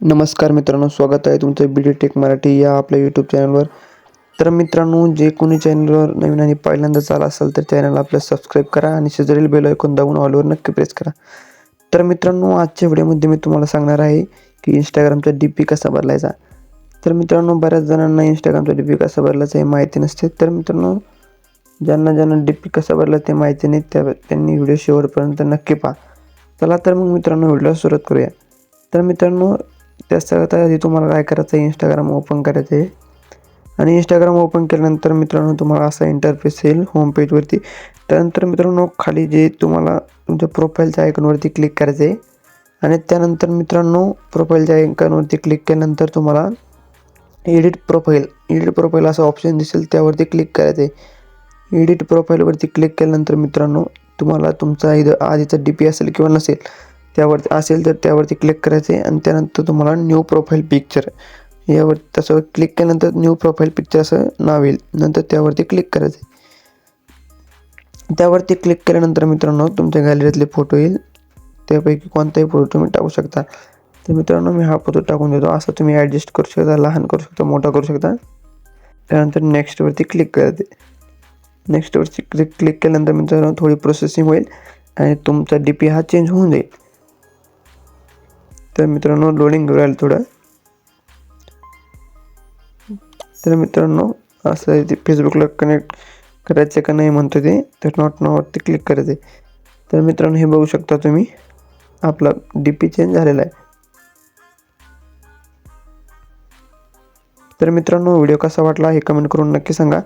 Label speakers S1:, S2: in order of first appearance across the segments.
S1: नमस्कार मित्रांनो स्वागत आहे तुमचं बी डी टेक मराठी या आपल्या यूट्यूब चॅनलवर तर मित्रांनो जे कोणी चॅनलवर नवीन आणि पहिल्यांदाच आला असेल तर चॅनलला आपल्या सबस्क्राईब करा आणि शेजारील बेल ऐकून दाबून ऑलवर नक्की प्रेस करा. तर मित्रांनो आजच्या व्हिडिओमध्ये मी तुम्हाला सांगणार आहे की इंस्टाग्रामचा डी पी कसा बदलायचा. तर मित्रांनो बऱ्याच जणांना इंस्टाग्रामचा डी पी कसा बदलायचा हे माहिती नसते. तर मित्रांनो ज्यांना ज्यांना डी पी कसा बदला ते माहिती नाही त्या त्यांनी व्हिडिओ शेवटपर्यंत नक्की पहा. चला तर मग मित्रांनो व्हिडिओ सुरुवात करूया. तर मित्रांनो त्या सगळ्यात आधी तुम्हाला काय करायचं? आहे इंस्टाग्राम ओपन करायचं आहे आणि इंस्टाग्राम ओपन केल्यानंतर मित्रांनो तुम्हाला असा इंटरफेस येईल होम पेजवरती त्यानंतर मित्रांनो खाली जे तुम्हाला तुमच्या प्रोफाईलच्या आयकॉनवरती क्लिक करायचं आहे आणि त्यानंतर मित्रांनो प्रोफाईलच्या आयकॉनवरती क्लिक केल्यानंतर तुम्हाला एडिट प्रोफाईल एडिट प्रोफाईल असं ऑप्शन दिसेल त्यावरती क्लिक करायचं आहे एडिट प्रोफाईलवरती क्लिक केल्यानंतर मित्रांनो तुम्हाला तुमचा इथं आधीचा डी पी असेल किंवा नसेल त्यावरती असेल तर त्यावरती क्लिक करायचे आणि त्यानंतर तुम्हाला न्यू प्रोफाईल पिक्चर यावर तसं क्लिक केल्यानंतर न्यू प्रोफाईल पिक्चर असं नाव येईल. नंतर त्यावरती क्लिक करायचे. त्यावरती क्लिक केल्यानंतर मित्रांनो तुमच्या गॅलरीतले फोटो येईल. त्यापैकी कोणताही फोटो तुम्ही टाकू शकता. तर मित्रांनो मी हा फोटो टाकून देतो. असं तुम्ही ॲडजस्ट करू शकता लहान करू शकता मोठा करू शकता. त्यानंतर नेक्स्टवरती क्लिक करायचे. नेक्स्टवरती क्लिक क्लिक केल्यानंतर मित्रांनो थोडी प्रोसेसिंग होईल आणि तुमचा डी पी हा चेंज होऊन जाईल. तर मित्रांनो लोडिंग राहील थोडं. तर मित्रांनो असं ते फेसबुकला कनेक्ट करायचं का नाही म्हणतो ते तर नॉट नावरती क्लिक करायचे तर मित्रांनो हे बघू शकता तुम्ही आपला डी पी चेंज झालेला आहे. तर मित्रांनो व्हिडिओ कसा वाटला हे कमेंट करून नक्की सांगा.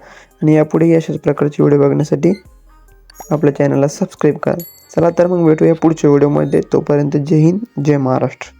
S1: आणि यापुढेही अशाच प्रकारचे व्हिडिओ बघण्यासाठी आपल्या चॅनलला सबस्क्राईब करा. चला तर मग भेटूया पुढच्या व्हिडिओमध्ये तोपर्यंत जय हिंद जय महाराष्ट्र.